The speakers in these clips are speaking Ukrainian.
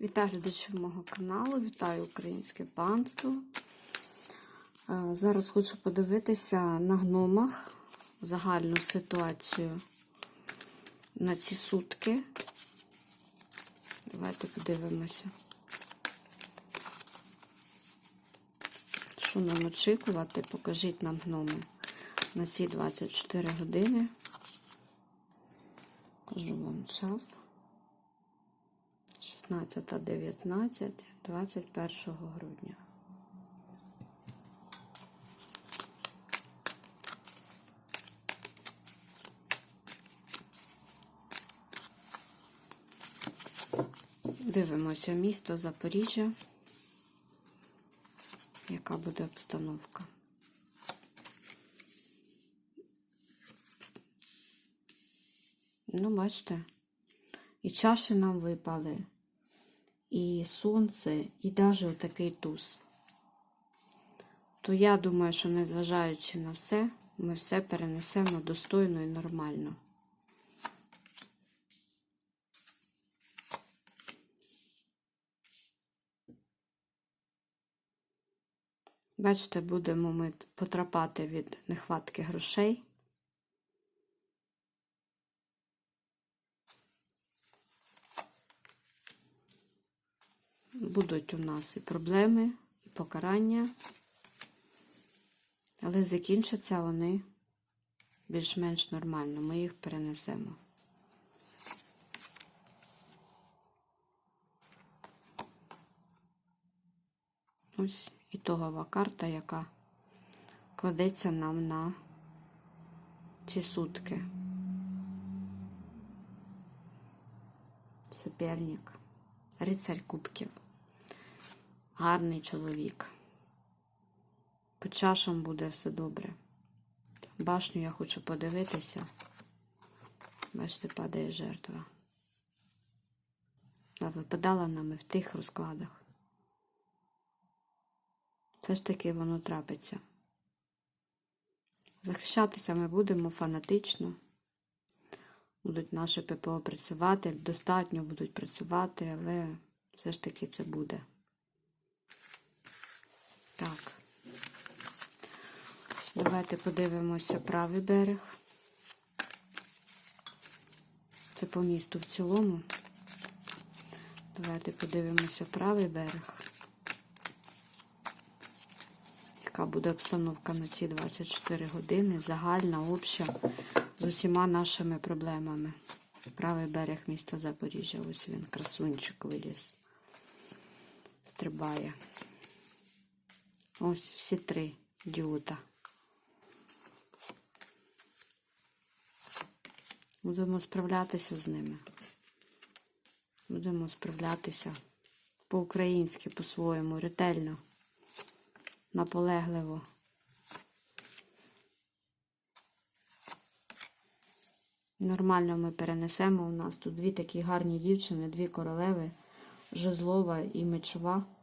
Вітаю глядачів мого каналу, вітаю українське панство. Е, Зараз хочу подивитися на гномах загальну ситуацію на ці сутки. Давайте подивимося. Що нам очікувати? Покажіть нам гноми на ці 24 години. Кажу вам час. 16, 19, 21 грудня. Дивимося місто Запоріжжя. Яка буде обстановка? Ну, бачите, і чаші нам випали, і сонце, і навіть отакий туз. То я думаю, що незважаючи на все, ми все перенесемо достойно і нормально. Бачите, будемо ми потрапати від нехватки грошей. Будуть у нас і проблеми, і покарання, але закінчаться вони більш-менш нормально. Ми їх перенесемо. Ось ітогова карта, яка кладеться нам на ці сутки. Суперник, рицарь кубків, гарний чоловік. По чашам буде все добре. Башню я хочу подивитися. Бачите, падає жертва. Вона випадала нам і в тих розкладах. Все ж таки воно трапиться. Захищатися ми будемо фанатично. Будуть наші ППО працювати, достатньо будуть працювати, але все ж таки це буде. Так. Давайте подивимося правий берег. Це по місту в цілому. Давайте подивимося правий берег. Яка буде обстановка на ці 24 години, загальна, обща, з усіма нашими проблемами. Правий берег міста Запоріжжя. Ось він, красунчик виліз. Стрибає. Ось всі три діота. Будемо справлятися з ними. Будемо справлятися по-українськи, по-своєму, ретельно, наполегливо. Нормально ми перенесемо. У нас тут дві такі гарні дівчини, дві королеви, жезлова і мечова.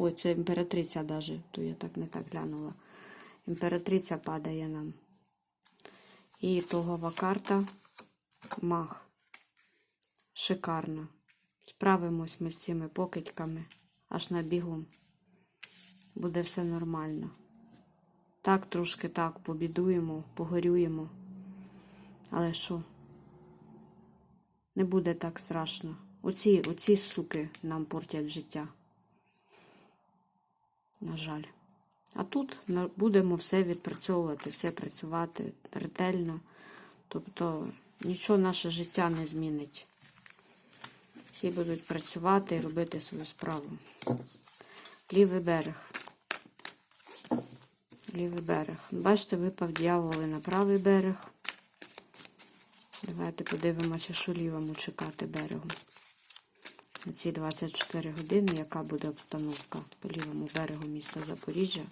Ой, це імператриця навіть, то я так не так глянула. Імператриця падає нам. І ітогова карта мах. Шикарно. Справимось ми з цими покидьками аж на бігу. Буде все нормально. Так, трошки так побідуємо, погорюємо. Але що? Не буде так страшно. Оці, оці суки нам портять життя. На жаль. А тут будемо все відпрацьовувати, все працювати ретельно. Тобто нічого наше життя не змінить. Всі будуть працювати і робити свою справу. Лівий берег. Лівий берег. Бачите, випав дьяволи на правий берег. Давайте подивимося, що лівому чекати берегу. На ці 24 години, яка буде обстановка по лівому берегу міста Запоріжжя.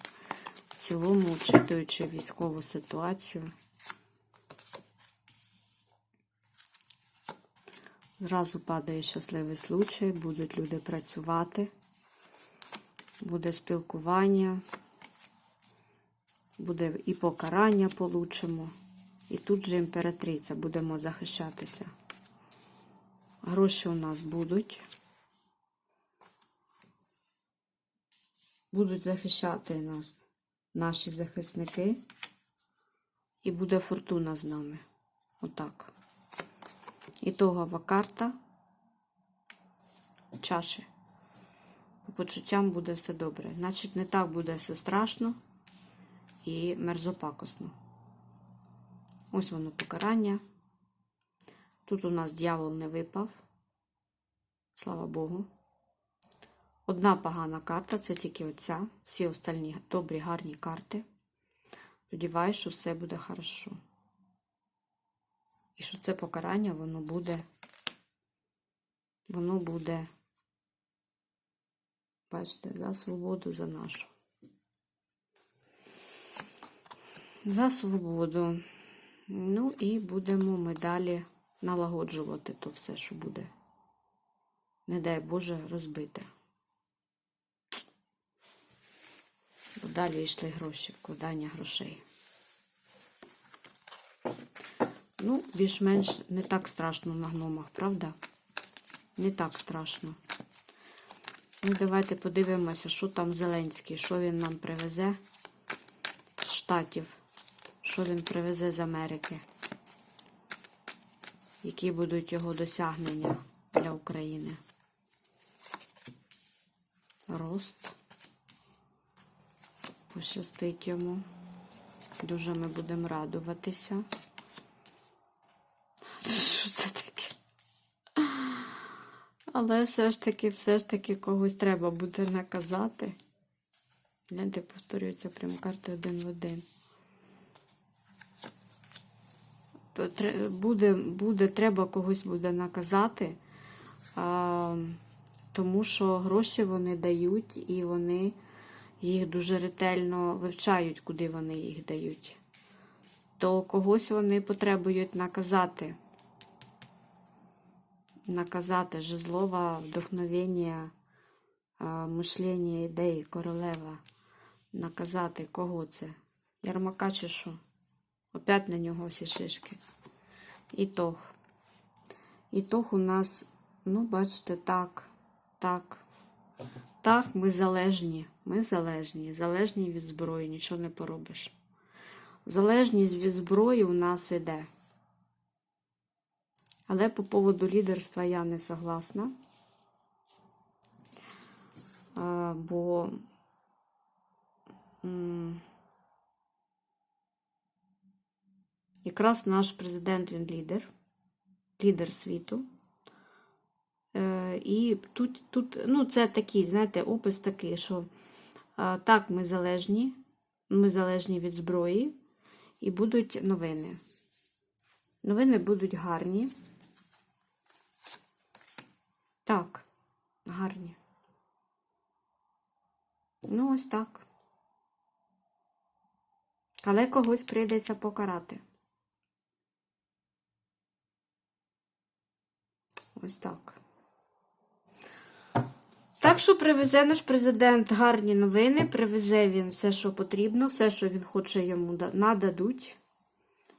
В цілому, учитуючи військову ситуацію. Зразу падає щасливий случай, будуть люди працювати, буде спілкування, буде і покарання получимо. І тут же імператриця, будемо захищатися. Гроші у нас будуть. Будуть захищати нас наші захисники. І буде фортуна з нами. Отак. Ітогова карта. Чаші. По почуттям буде все добре. Значить, не так буде все страшно і мерзопакосно. Ось воно покарання. Тут у нас дьявол не випав. Слава Богу. Одна погана карта це тільки оця. Всі остальні добрі, гарні карти. Сподіваюсь, що все буде хорошо. І що це покарання, воно буде. Воно буде. Бачите, за свободу за нашу. За свободу. Ну і будемо ми далі налагоджувати то все, що буде. Не дай Боже розбите. Далі йшли гроші, вкладання грошей. Ну, більш-менш не так страшно на гномах, правда? Не так страшно. Ну, давайте подивимося, що там Зеленський, що він нам привезе з Штатів, що він привезе з Америки, які будуть його досягнення для України. Рост. Пощастить йому. Дуже ми будемо радуватися. Що це таке? Але все ж таки, все ж таки когось треба буде наказати. Гляньте, повторюється прям карти один в один. Буде, буде, треба когось буде наказати, а, тому що гроші вони дають і вони їх дуже ретельно вивчають, куди вони їх дають. То когось вони потребують наказати. Наказати жезлова, вдохновення, мишлення ідеї, королева. Наказати кого це? Ярмака чи що? Опять на нього всі шишки. Ітог. Ітог у нас, ну, бачите, так, так. Так, ми залежні. Ми залежні. Залежні від зброї, нічого не поробиш. Залежність від зброї у нас іде. Але по поводу лідерства я не согласна. Бо якраз наш президент він лідер, лідер світу. Е, І тут, тут, ну, це такий, знаєте, опис такий, що так, ми залежні, ми залежні від зброї, і будуть новини. Новини будуть гарні. Так, гарні. Ну, ось так. Але когось прийдеться покарати. Ось так. Так що привезе наш президент гарні новини, привезе він все, що потрібно, все, що він хоче йому нададуть.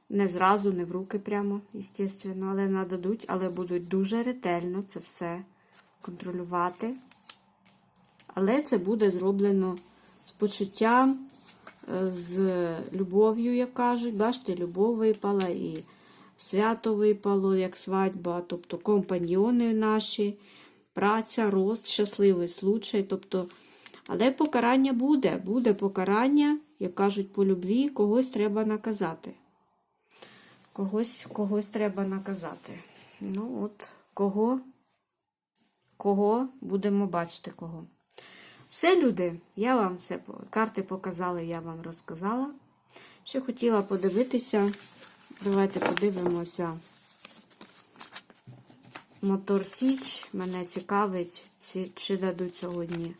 Не зразу, не в руки прямо, звісно, але нададуть, але будуть дуже ретельно це все контролювати. Але це буде зроблено з почуттям, е, з любов'ю, як кажуть. Бачите, любов випала і свято випало, як свадьба, тобто компаньйони наші, праця, рост, щасливий случай. Тобто, але покарання буде, буде покарання, як кажуть, по любві, когось треба наказати. Когось, когось треба наказати. Ну, от, кого, кого будемо бачити кого. Все, люди, я вам все карти показала, я вам розказала. Ще хотіла подивитися. Давайте подивимося. Мотор Січ. Мене цікавить, чи, чи дадуть сьогодні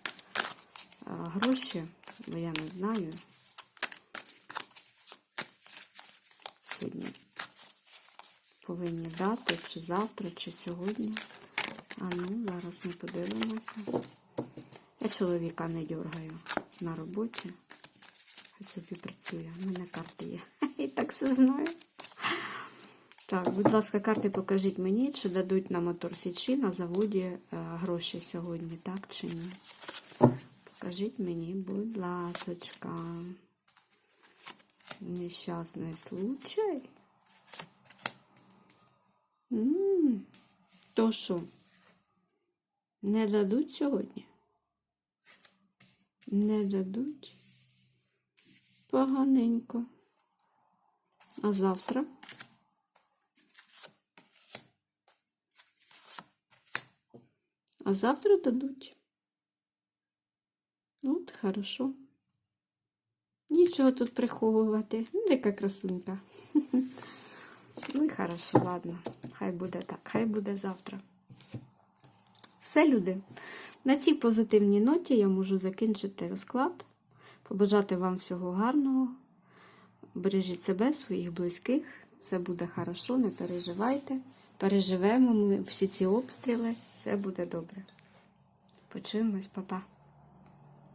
а, гроші, бо я не знаю. Сьогодні повинні дати, чи завтра, чи сьогодні. А ну, зараз ми подивимося. Я чоловіка не дергаю на роботі. Хай собі працює. У мене карти є. І так все знаю. Так, будь ласка, карти покажіть мені, чи дадуть на мотор Січі на заводі е, гроші сьогодні, так чи ні? Скажіть мені, будь ласочка. Нещасний случай. м То що? Не дадуть сьогодні? Не дадуть? Поганенько. А завтра? А завтра дадуть. От, хорошо. Нічого тут приховувати. Ну, яка красунька. Ну і хорошо, ладно. Хай буде так, хай буде завтра. Все, люди. На цій позитивній ноті я можу закінчити розклад. Побажати вам всього гарного. Бережіть себе, своїх близьких. Все буде хорошо, не переживайте. Переживемо ми всі ці обстріли. Все буде добре. Почуємось, папа.